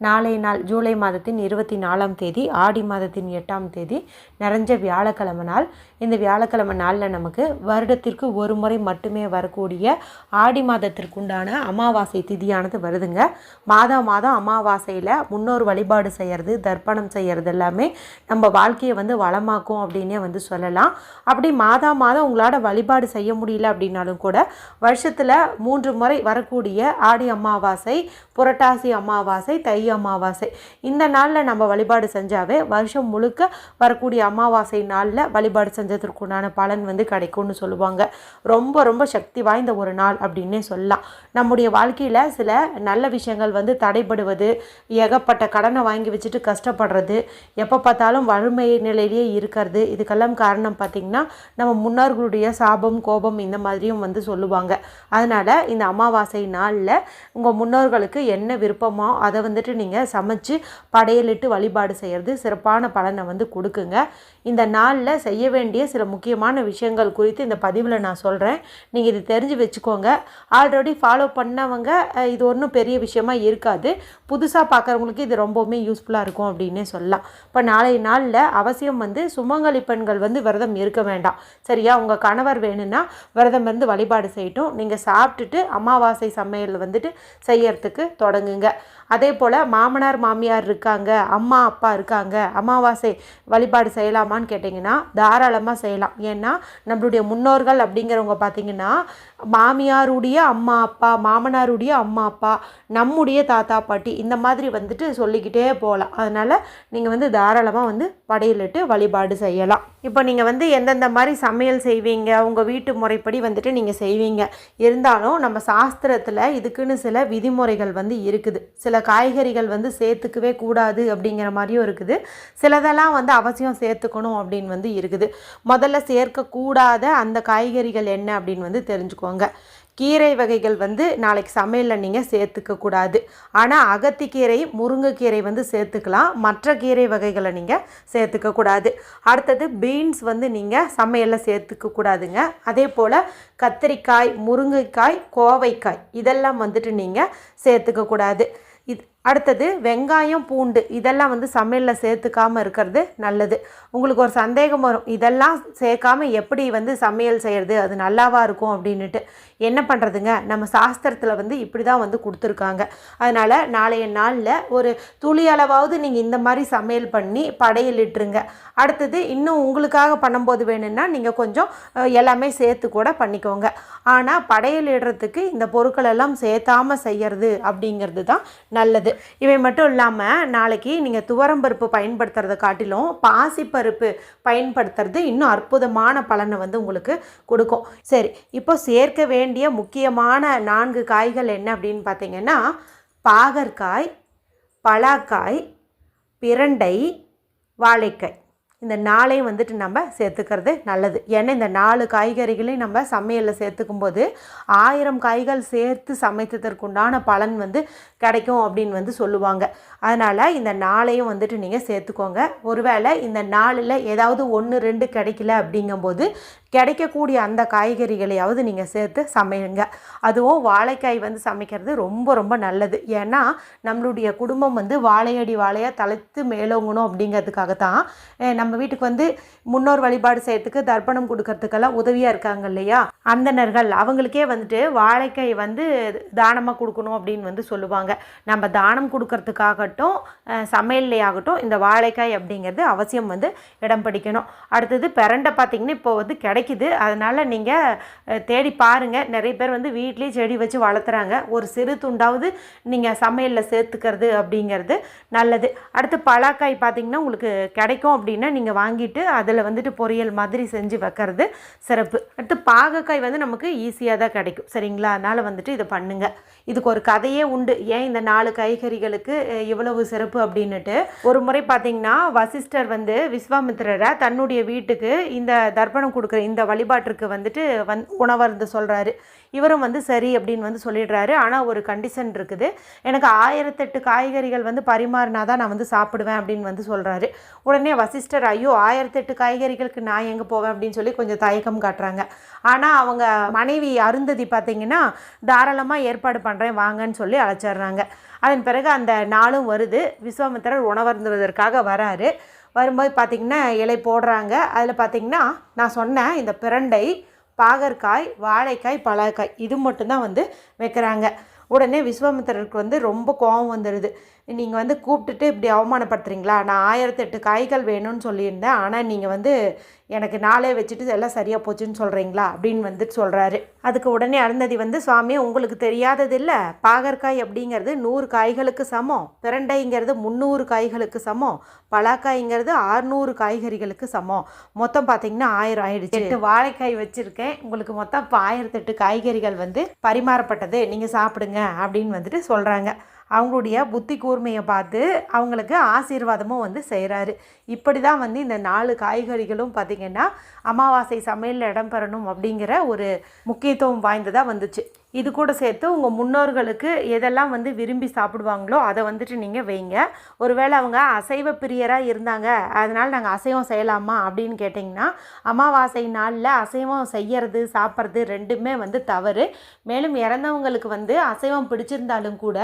நாளை நாள் ஜூலை மாதத்தின் இருபத்தி நாலாம் தேதி ஆடி மாதத்தின் எட்டாம் தேதி நிறைஞ்ச வியாழக்கிழமை நாள். இந்த வியாழக்கிழமை நாளில் நமக்கு வருடத்திற்கு ஒரு முறை மட்டுமே வரக்கூடிய ஆடி மாதத்திற்குண்டான அமாவாசை திதியானது வருதுங்க. மாதம் மாதம் அமாவாசையில் முன்னோர் வழிபாடு செய்கிறது தர்ப்பணம் செய்கிறது எல்லாமே நம்ம வாழ்க்கையை வந்து வளமாக்கும் அப்படின்னே வந்து சொல்லலாம். அப்படி மாதம் மாதம் உங்களால் வழிபாடு செய்ய முடியல அப்படின்னாலும் கூட வருஷத்தில் மூன்று முறை வரக்கூடிய ஆடி அமாவாசை புரட்டாசி அமாவாசை தை அமாவாசை. இந்த நாளில் நம்ம வழிபாடு செஞ்சாவே வருஷம் முழுக்க வரக்கூடிய அமாவாசை நாளில் வழிபாடு செஞ்சதற்குண்டான பலன் வந்து கிடைக்கும்னு சொல்லுவாங்க. ரொம்ப ரொம்ப சக்தி வாய்ந்த ஒரு நாள் அப்படின்னே சொல்லலாம். நம்முடைய வாழ்க்கையில் சில நல்ல விஷயங்கள் வந்து தடைபடுவது ஏகப்பட்ட கடனை வாங்கி வச்சுட்டு கஷ்டப்படுறது எப்போ பார்த்தாலும் வறுமை நிலையிலேயே இருக்கிறது இதுக்கெல்லாம் காரணம் பார்த்திங்கன்னா நம்ம முன்னோர்களுடைய சாபம் கோபம் இந்த மாதிரியும் வந்து சொல்லுவாங்க. அதனால் இந்த அமாவாசை நாளில் உங்கள் முன்னோர்களுக்கு என்ன விருப்பமோ அதை வந்துட்டு நீங்கள் சமைச்சு படையலிட்டு வழிபாடு செய்கிறது சிறப்பான பலனை வந்து கொடுக்குங்க. இந்த நாளில் செய்ய வேண்டிய சில முக்கியமான விஷயங்கள் குறித்து இந்த பதிவில் நான் சொல்கிறேன் நீங்கள் இது தெரிஞ்சு வச்சுக்கோங்க. ஆல்ரெடி ஃபாலோ பண்ணவங்க இது ஒன்றும் பெரிய விஷயமா இருக்காது. புதுசாக பார்க்குறவங்களுக்கு இது ரொம்பவுமே யூஸ்ஃபுல்லாக இருக்கும் அப்படின்னே சொல்லலாம். இப்போ நாளை நாளில் அவசியம் வந்து சுமங்கலி பெண்கள் வந்து விரதம் இருக்க வேண்டாம். சரியா? உங்கள் கணவர் வேணும்னா விரதம் இருந்து வழிபாடு செய்யட்டும். நீங்கள் சாப்பிட்டுட்டு அமாவாசை சமையல் வந்துட்டு செய்யறதுக்கு தொடங்குங்க. அதே போல் மாமனார் மாமியார் இருக்காங்க அம்மா அப்பா இருக்காங்க அமாவாசை வழிபாடு செய்யலாமான்னு கேட்டிங்கன்னா தாராளமாக செய்யலாம். ஏன்னா நம்மளுடைய முன்னோர்கள் அப்படிங்கிறவங்க பார்த்தீங்கன்னா மாமியாருடைய அம்மா அப்பா மாமனாருடைய அம்மா அப்பா நம்முடைய தாத்தா பாட்டி இந்த மாதிரி வந்துட்டு சொல்லிக்கிட்டே போகலாம். அதனால் நீங்கள் வந்து தாராளமாக வந்து படையலிட்டு வழிபாடு செய்யலாம். இப்போ நீங்கள் வந்து எந்தெந்த மாதிரி சமையல் செய்வீங்க? உங்கள் வீட்டு முறைப்படி வந்துட்டு நீங்கள் செய்வீங்க. இருந்தாலும் நம்ம சாஸ்திரத்தில் இதுக்குன்னு சில விதிமுறைகள் வந்து இருக்குது. சில காய்கறிகள் வந்து சேர்த்துக்கவே கூடாது அப்படிங்கிற மாதிரியும் இருக்குது. சிலதெல்லாம் வந்து அவசியம் சேர்த்துக்கணும் அப்படின்னு வந்து இருக்குது. முதல்ல சேர்க்கக்கூடாத அந்த காய்கறிகள் என்ன அப்படின்னு வந்து தெரிஞ்சுக்கோங்க. கீரை வகைகள் வந்து நாளைக்கு சமையலில் நீங்கள் சேர்த்துக்க கூடாது. ஆனால் அகத்திக்கீரை முருங்கைக்கீரை வந்து சேர்த்துக்கலாம். மற்ற கீரை வகைகளை நீங்கள் சேர்த்துக்க கூடாது. அடுத்தது பீன்ஸ் வந்து நீங்கள் சமையலில் சேர்த்துக்க கூடாதுங்க. அதே போல் கத்திரிக்காய் முருங்கைக்காய் கோவைக்காய் இதெல்லாம் வந்துட்டு நீங்கள் சேர்த்துக்க கூடாது. இது அடுத்தது வெங்காயம் பூண்டு இதெல்லாம் வந்து சமையலில் சேர்த்துக்காமல் இருக்கிறது நல்லது. உங்களுக்கு ஒரு சந்தேகம் வரும் இதெல்லாம் சேர்க்காம எப்படி வந்து சமையல் செய்கிறது அது நல்லாவாக இருக்கும் அப்படின்னுட்டு. என்ன பண்ணுறதுங்க நம்ம சாஸ்திரத்தில் வந்து இப்படி தான் வந்து கொடுத்துருக்காங்க. அதனால் நாளைய நாளில் ஒரு துளி அளவாவது நீங்கள் இந்த மாதிரி சமையல் பண்ணி படையலிட்டுருங்க அடுத்தது இன்னும் உங்களுக்காக பண்ணும்போது வேணும்னா நீங்கள் கொஞ்சம் எல்லாமே சேர்த்து கூட பண்ணிக்கோங்க. ஆனால் படையலிடுறதுக்கு இந்த பொருட்கள் எல்லாம் செய்கிறது அப்படிங்கிறது தான் நல்லது. இவை மட்டும் இல்லாமல் நாளைக்கு நீங்கள் துவரம்பருப்பு பயன்படுத்துறதை காட்டிலும் பாசிப்பருப்பு பயன்படுத்துறது இன்னும் அற்புதமான பலனை வந்து உங்களுக்கு கொடுக்கும். சரி இப்போ சேர்க்க வேண்டிய முக்கியமான நான்கு காய்கள் என்ன அப்படின்னு பார்த்தீங்கன்னா பாகற்காய் பலாக்காய் பிரண்டை வாழைக்காய். இந்த நாளையும் வந்துட்டு நம்ம சேர்த்துக்கிறது நல்லது. ஏன்னா இந்த நாலு காய்கறிகளையும் நம்ம சமையலில் சேர்த்துக்கும் போது ஆயிரம் காய்கள் சேர்த்து சமைத்ததற்குண்டான பலன் வந்து கிடைக்கும் அப்படின்னு வந்து சொல்லுவாங்க. அதனால் இந்த நாளையும் வந்துட்டு நீங்கள் சேர்த்துக்கோங்க. ஒருவேளை இந்த நாளில் ஏதாவது ஒன்று ரெண்டு கிடைக்கல அப்படிங்கும்போது கிடைக்கக்கூடிய அந்த காய்கறிகளையாவது நீங்கள் சேர்த்து சமையுங்க அதுவும் வாழைக்காய் வந்து சமைக்கிறது ரொம்ப ரொம்ப நல்லது. ஏன்னா நம்மளுடைய குடும்பம் வந்து வாழையடி வாழையாக தலைத்து மேலோங்கணும் அப்படிங்கிறதுக்காக தான் நம்ம வீட்டுக்கு வந்து முன்னோர் வழிபாடு செய்யறதுக்கு தர்ப்பணம் கொடுக்கறதுக்கெல்லாம் உதவியாக இருக்காங்க இல்லையா? அந்தணர்கள் அவங்களுக்கே வந்துட்டு வாழைக்காய் வந்து தானமாக கொடுக்கணும் அப்படின்னு வந்து சொல்லுவாங்க. நம்ம தானம் கொடுக்கறதுக்காகட்டும் சமையல்லையாகட்டும் இந்த வாழைக்காய் அப்படிங்கிறது அவசியம் வந்து இடம் பிடிக்கணும். அடுத்தது பிறண்டை பார்த்திங்கன்னா இப்போ வந்து கிடைக்குது. அதனால் நீங்கள் தேடி பாருங்கள் நிறைய பேர் வந்து வீட்லேயே செடி வச்சு வளர்த்துறாங்க. ஒரு சிறு துண்டாவது நீங்கள் சமையலில் சேர்த்துக்கிறது அப்படிங்கிறது நல்லது. அடுத்து பலாக்காய் பார்த்தீங்கன்னா உங்களுக்கு கிடைக்கும் அப்படின்னா நீங்கள் வாங்கிட்டு அதில் வந்துட்டு பொரியல் மாதிரி செஞ்சு வைக்கிறது சிறப்பு. அடுத்து பாகக்காய் வந்து நமக்கு ஈஸியாக தான் கிடைக்கும். சரிங்களா? அதனால் வந்துட்டு இதை பண்ணுங்கள் இதுக்கு ஒரு கதையே உண்டு. ஏன் இந்த நாலு காய்கறிகளுக்கு இவ்வளவு சிறப்பு அப்படின்னுட்டு. ஒரு முறை பார்த்திங்கன்னா வசிஷ்டர் வந்து விஸ்வாமித்திரரை தன்னுடைய வீட்டுக்கு இந்த தர்ப்பணம் கொடுக்குற இந்த வழிபாட்டிற்கு வந்துட்டு வந் உணவருந்து சொல்கிறாரு இவரும் வந்து சரி அப்படின்னு வந்து சொல்லிடுறாரு. ஆனால் ஒரு கண்டிஷன் இருக்குது. எனக்கு ஆயிரத்தெட்டு காய்கறிகள் வந்து பரிமாறினா தான் நான் வந்து சாப்பிடுவேன் அப்படின்னு வந்து சொல்கிறாரு உடனே வசிஷ்டர் ஐயோ ஆயிரத்தெட்டு காய்கறிகளுக்கு நான் எங்கே போவேன்? அப்படின்னு சொல்லி கொஞ்சம் தயக்கம் காட்டுறாங்க. ஆனால் அவங்க மனைவி அருந்ததி பார்த்தீங்கன்னா தாராளமாக ஏற்பாடு பண்ணுறேன் வாங்கன்னு சொல்லி அழைச்சிட்றாங்க. அதன் பிறகு அந்த நாளும் வருது. விஸ்வாமித்திரர் உணவருந்துவதற்காக வராரு. வரும்போது பார்த்திங்கன்னா இலை போடுறாங்க. அதில் பார்த்திங்கன்னா நான் சொன்னேன் இந்த பிரண்டை பாகற்காய் வாழைக்காய் பலாக்காய் இது மட்டும்தான் வந்து வைக்கிறாங்க. உடனே விஸ்வாமித்திரருக்கு வந்து ரொம்ப கோபம் வந்துடுது நீங்கள் வந்து கூப்பிட்டுட்டு இப்படி அவமானப்படுத்துறீங்களா? நான் ஆயிரத்தெட்டு காய்கள் வேணும்னு சொல்லியிருந்தேன். ஆனால் நீங்கள் வந்து எனக்கு நாளே வச்சுட்டு எல்லாம் சரியாக போச்சுன்னு சொல்கிறீங்களா அப்படின்னு வந்துட்டு சொல்கிறாரு அதுக்கு உடனே அருந்ததி வந்து சுவாமி உங்களுக்கு தெரியாதது இல்லை. பாகற்காய் அப்படிங்கிறது நூறு காய்களுக்கு சமம். பிரண்டைங்கிறது முந்நூறு காய்களுக்கு சமம். பலாக்காய்ங்கிறது ஆறுநூறு காய்கறிகளுக்கு சமம். மொத்தம் பார்த்தீங்கன்னா ஆயிரம் ஆயிடுச்சு. எட்டு வாழைக்காய் வச்சுருக்கேன். உங்களுக்கு மொத்தம் இப்போ ஆயிரத்தெட்டு காய்கறிகள் வந்து பரிமாறப்பட்டது. நீங்கள் சாப்பிடுங்க அப்படின்னு வந்துட்டு சொல்கிறாங்க அவங்களுடைய புத்தி கூர்மையை பார்த்து அவங்களுக்கு ஆசீர்வாதமும் வந்து செய்கிறாரு இப்படி தான் வந்து இந்த நாலு காய்கறிகளும் பார்த்திங்கன்னா அமாவாசை சமையலில் இடம்பெறணும் அப்படிங்கிற ஒரு முக்கியத்துவம் வாய்ந்ததாக வந்துச்சு. இது கூட சேர்த்து உங்கள் முன்னோர்களுக்கு எதெல்லாம் வந்து விரும்பி சாப்பிடுவாங்களோ அதை வந்துட்டு நீங்கள் வைங்க. ஒருவேளை அவங்க அசைவ பிரியராக இருந்தாங்க அதனால் நாங்கள் அசைவம் செய்யலாமா அப்படின்னு கேட்டிங்கன்னா அமாவாசை நாளில் அசைவம் செய்யறது சாப்பிட்றது ரெண்டுமே வந்து தவறு. மேலும் இறந்தவங்களுக்கு வந்து அசைவம் பிடிச்சிருந்தாலும் கூட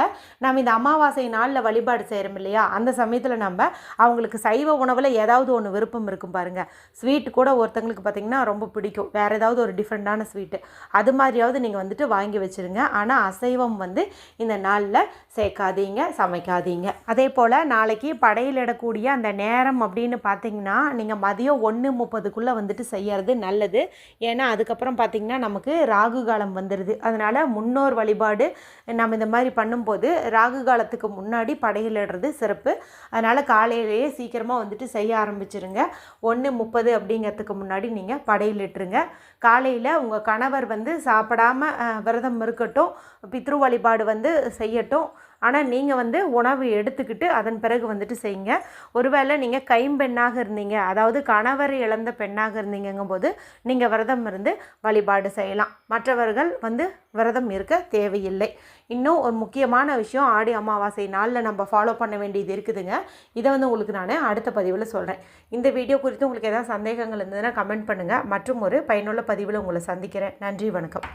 நம்ம இந்த அமாவாசை நாளில் வழிபாடு செய்கிறோம் இல்லையா? அந்த சமயத்தில் நம்ம அவங்களுக்கு சைவ உணவில் ஏதாவது ஒன்று விருப்பம் இருக்கும் பாருங்கள் ஸ்வீட் கூட ஒருத்தங்களுக்கு பார்த்திங்கன்னா ரொம்ப பிடிக்கும். வேறு ஏதாவது ஒரு டிஃப்ரெண்ட்டான ஸ்வீட்டு. அது மாதிரியாவது நீங்கள் வந்துட்டு வாங்கி வாங்கி வச்சுருங்க. ஆனால் அசைவம் வந்து இந்த நாளில் சேர்க்காதீங்க சமைக்காதீங்க. அதே போல் நாளைக்கு படையிலிடக்கூடிய அந்த நேரம் அப்படின்னு பார்த்தீங்கன்னா நீங்கள் மதியம் ஒன்று முப்பதுக்குள்ளே வந்துட்டு செய்யறது நல்லது. ஏன்னா அதுக்கப்புறம் பார்த்திங்கன்னா நமக்கு ராகு காலம் வந்துடுது அதனால் முன்னோர் வழிபாடு நம்ம இந்த மாதிரி பண்ணும்போது ராகு காலத்துக்கு முன்னாடி படையிலிடுறது சிறப்பு. அதனால் காலையிலேயே சீக்கிரமாக வந்துட்டு செய்ய ஆரம்பிச்சிருங்க. ஒன்று முப்பது அப்படிங்கிறதுக்கு முன்னாடி நீங்கள் படையிலிட்டுருங்க காலையில் உங்கள் கணவர் வந்து சாப்பிடாம விரதம் விரதம் இருக்கட்டும் பித்ரு வழிபாடு வந்து செய்யட்டும். ஆனால் நீங்கள் வந்து உணவு எடுத்துக்கிட்டு அதன் பிறகு வந்துட்டு செய்யுங்க. ஒருவேளை நீங்கள் கைம்பெண்ணாக இருந்தீங்க அதாவது கணவர் இழந்த பெண்ணாக இருந்தீங்கும்போது நீங்கள் விரதம் இருந்து வழிபாடு செய்யலாம். மற்றவர்கள் வந்து விரதம் இருக்க தேவையில்லை. இன்னும் ஒரு முக்கியமான விஷயம் ஆடி அமாவாசை நாளில் நம்ம ஃபாலோ பண்ண வேண்டியது இருக்குதுங்க. இதை வந்து உங்களுக்கு நான் அடுத்த பதிவில் சொல்கிறேன் இந்த வீடியோ குறித்து உங்களுக்கு ஏதாவது சந்தேகங்கள் இருந்ததுன்னா கமெண்ட் பண்ணுங்கள் மற்றும் ஒரு பயனுள்ள பதிவில் உங்களை சந்திக்கிறேன். நன்றி வணக்கம்.